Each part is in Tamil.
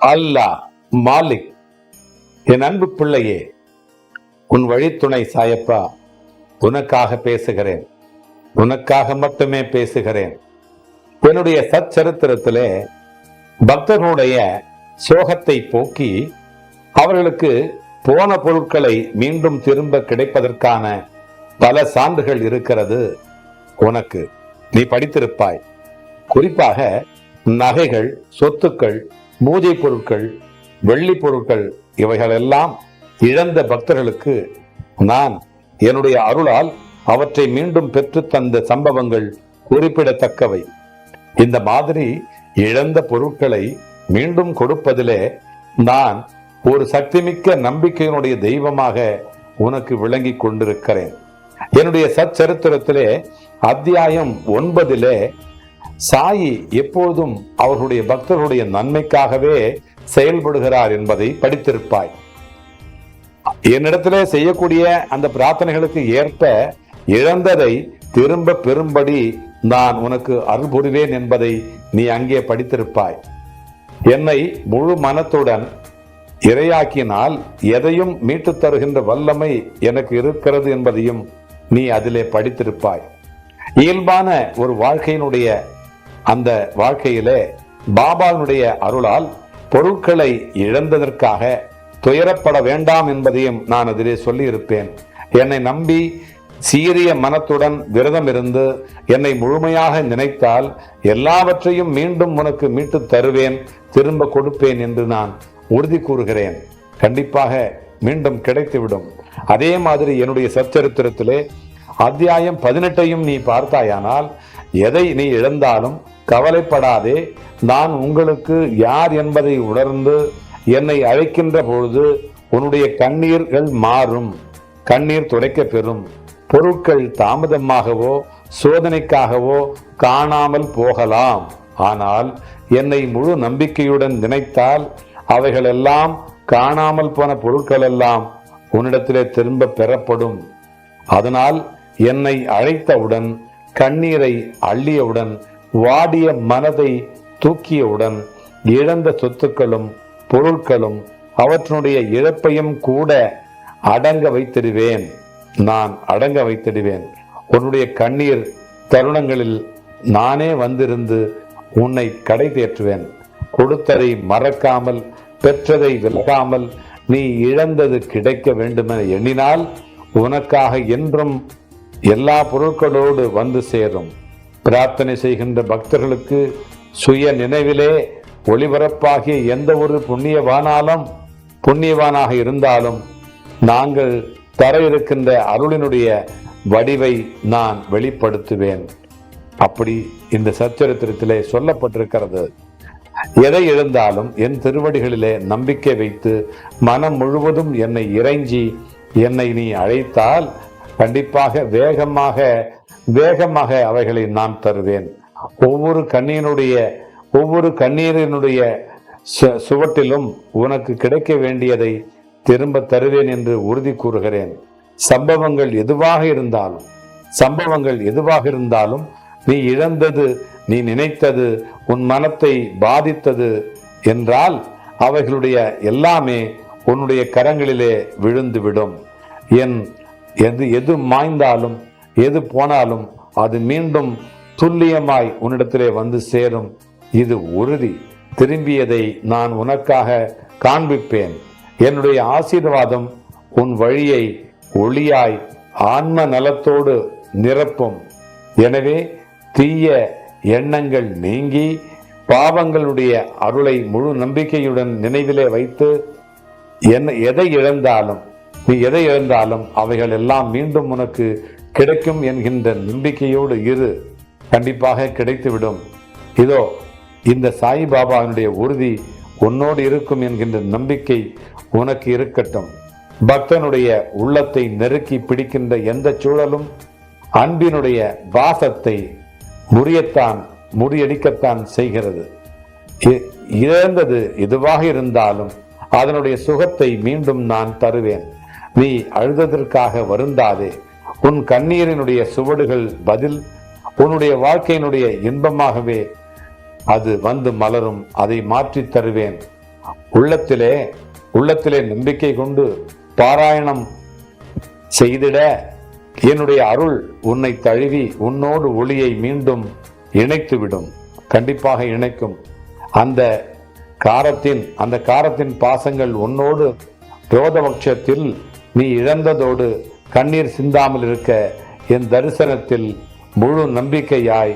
அல்லாஹ் மாலிக். என் அன்பு பிள்ளையே உன் வழித்துணை சாயப்பா உனக்காக பேசுகிறேன். உனக்காக மட்டுமே பேசுகிறேன். என்னுடைய சச்சரித்திரத்திலே பக்தர்களுடைய சோகத்தை போக்கி அவர்களுக்கு போன பொருட்களை மீண்டும் திரும்ப கிடைப்பதற்கான பல சான்றுகள் இருக்கிறது உனக்கு. நீ படித்திருப்பாய். குறிப்பாக நகைகள் சொத்துக்கள் பூஜை பொருட்கள் வெள்ளி பொருட்கள் இவைகளெல்லாம் இழந்த பக்தர்களுக்கு நான் என்னுடைய அருளால் அவற்றை மீண்டும் பெற்று தந்த சம்பவங்கள் குறிப்பிடத்தக்கவை. இந்த மாதிரி இழந்த பொருட்களை மீண்டும் கொடுப்பதிலே நான் ஒரு சக்திமிக்க நம்பிக்கையினுடைய தெய்வமாக உனக்கு விளங்கி கொண்டிருக்கிறேன். என்னுடைய சச்சரித்திரத்திலே அத்தியாயம் ஒன்பதிலே சாயி எப்போதும் அவர்களுடைய பக்தர்களுடைய நன்மைக்காகவே செயல்படுகிறார் என்பதை படித்திருப்பாய். என்னிடத்திலே செய்யக்கூடிய அந்த பிரார்த்தனைகளுக்கு ஏற்ப இழந்ததை திரும்ப பெறும்படி நான் உனக்கு அருள் புரிவேன் என்பதை நீ அங்கே படித்திருப்பாய். என்னை முழு மனத்துடன் இரையாக்கினால் எதையும் மீட்டுத் தருகின்ற வல்லமை எனக்கு இருக்கிறது என்பதையும் நீ அதிலே படித்திருப்பாய். இயல்பான ஒரு வாழ்க்கையினுடைய அந்த வாழ்க்கையிலே பாபாவினுடைய அருளால் பொருட்களை இழந்ததற்காக துயரப்பட வேண்டாம் என்பதையும் நான் அதிலே சொல்லியிருப்பேன். என்னை நம்பி சீரிய மனத்துடன் விரதம் இருந்து என்னை முழுமையாக நினைத்தால் எல்லாவற்றையும் மீண்டும் உனக்கு மீட்டு தருவேன் திரும்ப கொடுப்பேன் என்று நான் உறுதி கூறுகிறேன். கண்டிப்பாக மீண்டும் கிடைத்துவிடும். அதே மாதிரி என்னுடைய சச்சரித்திரத்திலே அத்தியாயம் பதினெட்டையும் நீ பார்த்தாயானால் எதை நீ இழந்தாலும் கவலைப்படாதே. நான் உங்களுக்கு யார் என்பதை உணர்ந்து என்னை அழைக்கின்ற பொழுது உன்னுடைய கண்ணீர்கள் மாறும். கண்ணீர் துடைக்க பெறும். பொருட்கள் தாமதமாகவோ சோதனைக்காகவோ காணாமல் போகலாம். ஆனால் என்னை முழு நம்பிக்கையுடன் நினைத்தால் அவைகளெல்லாம் காணாமல் போன பொருட்கள் எல்லாம் உன்னிடத்திலே திரும்ப பெறப்படும். அதனால் என்னை அழைத்தவுடன் கண்ணீரை அள்ளியவுடன் வாடிய மனதை தூக்கியவுடன் இழந்த சொத்துக்களும் பொருட்களும் அவற்றினுடைய இழப்பையும் கூட அடங்க வைத்திடுவேன். நான் அடங்க வைத்திடுவேன். உன்னுடைய கண்ணீர் தருணங்களில் நானே வந்திருந்து உன்னை கடை தேற்றுவேன். கொடுத்ததை மறக்காமல் பெற்றதை விலகாமல் நீ இழந்தது கிடைக்க வேண்டுமென எண்ணினால் உனக்காக என்றும் எல்லா பொருட்களோடு வந்து சேரும். பிரார்த்தனை செய்கின்ற பக்தர்களுக்கு சுய நினைவிலே ஒளிபரப்பாகிய எந்த ஒரு புண்ணியவானாலும் புண்ணியவானாக இருந்தாலும் நாங்கள் தர இருக்கின்ற அருளினுடைய வடிவை நான் வெளிப்படுத்துவேன். அப்படி இந்த சச்சரித்திரத்திலே சொல்லப்பட்டிருக்கிறது. எதை எழுந்தாலும் என் திருவடிகளிலே நம்பிக்கை வைத்து மனம் முழுவதும் என்னை இறைஞ்சி என்னை நீ அழைத்தால் கண்டிப்பாக வேகமாக வேகமாக அவைகளை நான் தருவேன். ஒவ்வொரு கண்ணீனுடைய ஒவ்வொரு கண்ணீரினுடைய சு- சுவட்டிலும் உனக்கு கிடைக்க வேண்டியதை திரும்ப தருவேன் என்று உறுதி கூறுகிறேன். சம்பவங்கள் எதுவாக இருந்தாலும் சம்பவங்கள் எதுவாக இருந்தாலும் நீ இழந்தது நீ நினைத்தது உன் மனத்தை பாதித்தது என்றால் அவைகளுடைய எல்லாமே உன்னுடைய கரங்களிலே விழுந்து விடும் என் எது எது மாய்ந்தாலும் எது போனாலும் அது மீண்டும் துல்லியமாய் உன்னிடத்திலே வந்து சேரும். இது உறுதி. திரும்பியதை நான் உனக்காக காண்பிப்பேன். என்னுடைய ஆசீர்வாதம் உன் வழியை ஒளியாய் ஆன்ம நலத்தோடு நிரப்பும். எனவே தீய எண்ணங்கள் நீங்கி பாவங்களுடைய அருளை முழு நம்பிக்கையுடன் நினைவிலே வைத்து என்ன எதை இழந்தாலும் நீ எதை இழந்தாலும் அவைகள் எல்லாம் மீண்டும் உனக்கு கிடைக்கும் என்கின்ற நம்பிக்கையோடு இரு. கண்டிப்பாக கிடைத்துவிடும். இதோ இந்த சாய்பாபாவினுடைய உறுதி உன்னோடு இருக்கும் என்கின்ற நம்பிக்கை உனக்கு இருக்கட்டும். பக்தனுடைய உள்ளத்தை நெருக்கி பிடிக்கின்ற எந்த சூழலும் அன்பினுடைய வாசத்தை முறியத்தான் முறியடிக்கத்தான் செய்கிறது. இழந்தது எதுவாக இருந்தாலும் அதனுடைய சுகத்தை மீண்டும் நான் தருவேன். நீ அழுததற்காக வருந்தாதே. உன் கண்ணீரினுடைய சுவடுகள் பதில் உன்னுடைய வாழ்க்கையினுடைய இன்பமாகவே அது வந்து மலரும். அதை மாற்றித் தருவேன். உள்ளத்திலே உள்ளத்திலே நம்பிக்கை கொண்டு பாராயணம் செய்திட. என்னுடைய அருள் உன்னை தழுவி உன்னோடு ஒளியை மீண்டும் இணைத்துவிடும். கண்டிப்பாக இணைக்கும். அந்த காரத்தின் அந்த காரத்தின் பாசங்கள் உன்னோடு ரோதபட்சத்தில் நீ இழந்ததோடு கண்ணீர் சிந்தாமல் இருக்க என் தரிசனத்தில் முழு நம்பிக்கையாய்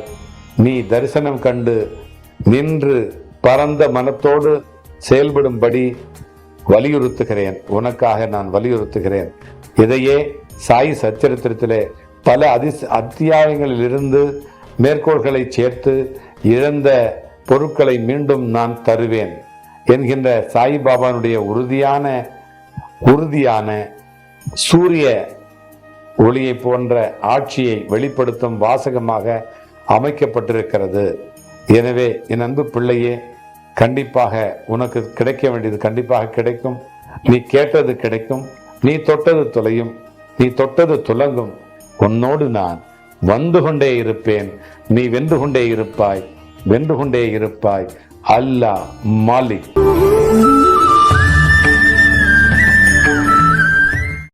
நீ தரிசனம் கண்டு நின்று பரந்த மனத்தோடு செயல்படும்படி வலியுறுத்துகிறேன். உனக்காக நான் வலியுறுத்துகிறேன். இதையே சாய் சச்சரித்திரத்திலே பல அதி அத்தியாயங்களிலிருந்து மேற்கோள்களை சேர்த்து இழந்த பொருட்களை மீண்டும் நான் தருவேன். என்கின்ற சாய்பாபானுடைய உறுதியான உறுதியான சூரிய ஒளியை போன்ற ஆட்சியை வெளிப்படுத்தும் வாசகமாக அமைக்கப்பட்டிருக்கிறது. எனவே என் அன்பு பிள்ளையே கண்டிப்பாக உனக்கு கிடைக்க வேண்டியது கண்டிப்பாக கிடைக்கும். நீ கேட்டது கிடைக்கும். நீ தொட்டது தொலையும். நீ தொட்டது துலங்கும் உன்னோடு நான் வந்து கொண்டே இருப்பேன். நீ வென்று கொண்டே இருப்பாய். வென்று கொண்டே இருப்பாய். அல்லாஹ் மாலிக்.